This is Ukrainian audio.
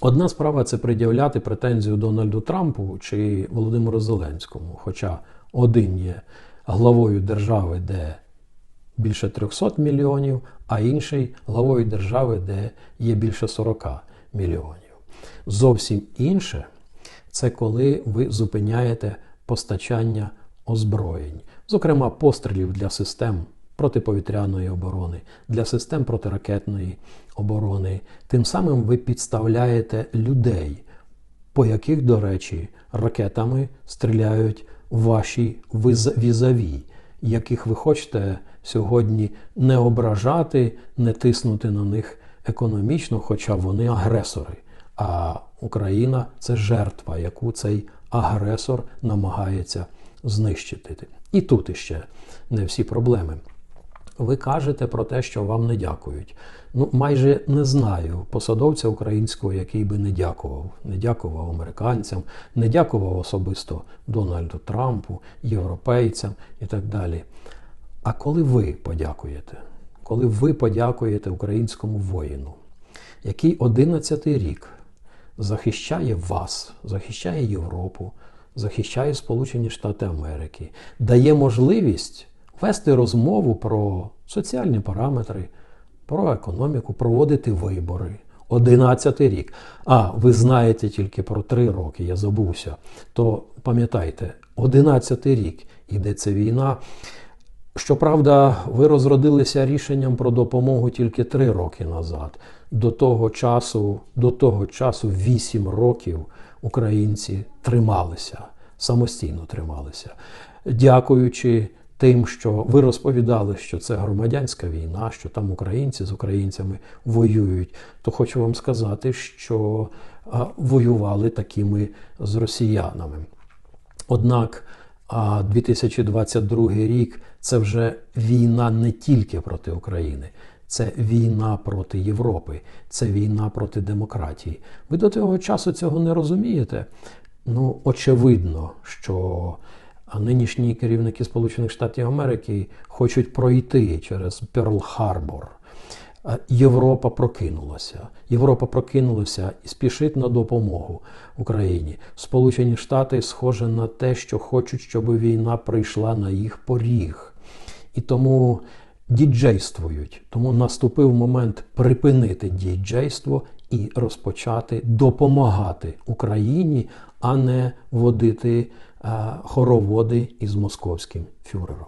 Одна справа це пред'являти претензію Дональду Трампу чи Володимиру Зеленському. Хоча один є главою держави, де більше 300 мільйонів, а інший главою держави, де є більше 40 мільйонів. Зовсім інше це коли ви зупиняєте постачання озброєнь, зокрема пострілів для систем протиповітряної оборони, для систем протиракетної оборони. Тим самим ви підставляєте людей, по яких, до речі, ракетами стріляють ваші візаві, яких ви хочете сьогодні не ображати, не тиснути на них економічно, хоча вони агресори. А Україна це жертва, яку цей агресор намагається знищити. І тут іще не всі проблеми. Ви кажете про те, що вам не дякують. Ну, майже не знаю посадовця українського, який би не дякував. Не дякував американцям, не дякував особисто Дональду Трампу, європейцям і так далі. А коли ви подякуєте, коли ви подякуєте українському воїну, який 11 рік захищає вас, захищає Європу, захищає Сполучені Штати Америки, дає можливість вести розмову про соціальні параметри, про економіку, проводити вибори. 11 рік. А ви знаєте тільки про 3 роки, я забувся. То пам'ятайте, 11 рік іде ця війна. Щоправда, ви розродилися рішенням про допомогу тільки 3 роки назад. До того часу, до того часу 8 років українці трималися, самостійно трималися. Дякуючи тим, що ви розповідали, що це громадянська війна, що там українці з українцями воюють, то хочу вам сказати, що воювали такими з росіянами. Однак 2022 рік це вже війна не тільки проти України, це війна проти Європи, це війна проти демократії. Ви до того часу цього не розумієте. Ну, очевидно, що нинішні керівники Сполучених Штатів Америки хочуть пройти через Перл-Харбор. Європа прокинулася. Європа прокинулася і спішить на допомогу Україні. Сполучені Штати схоже на те, що хочуть, щоб війна прийшла на їх поріг. І тому діджействують. Тому наступив момент припинити діджейство і розпочати допомагати Україні, а не водити хороводи із московським фюрером.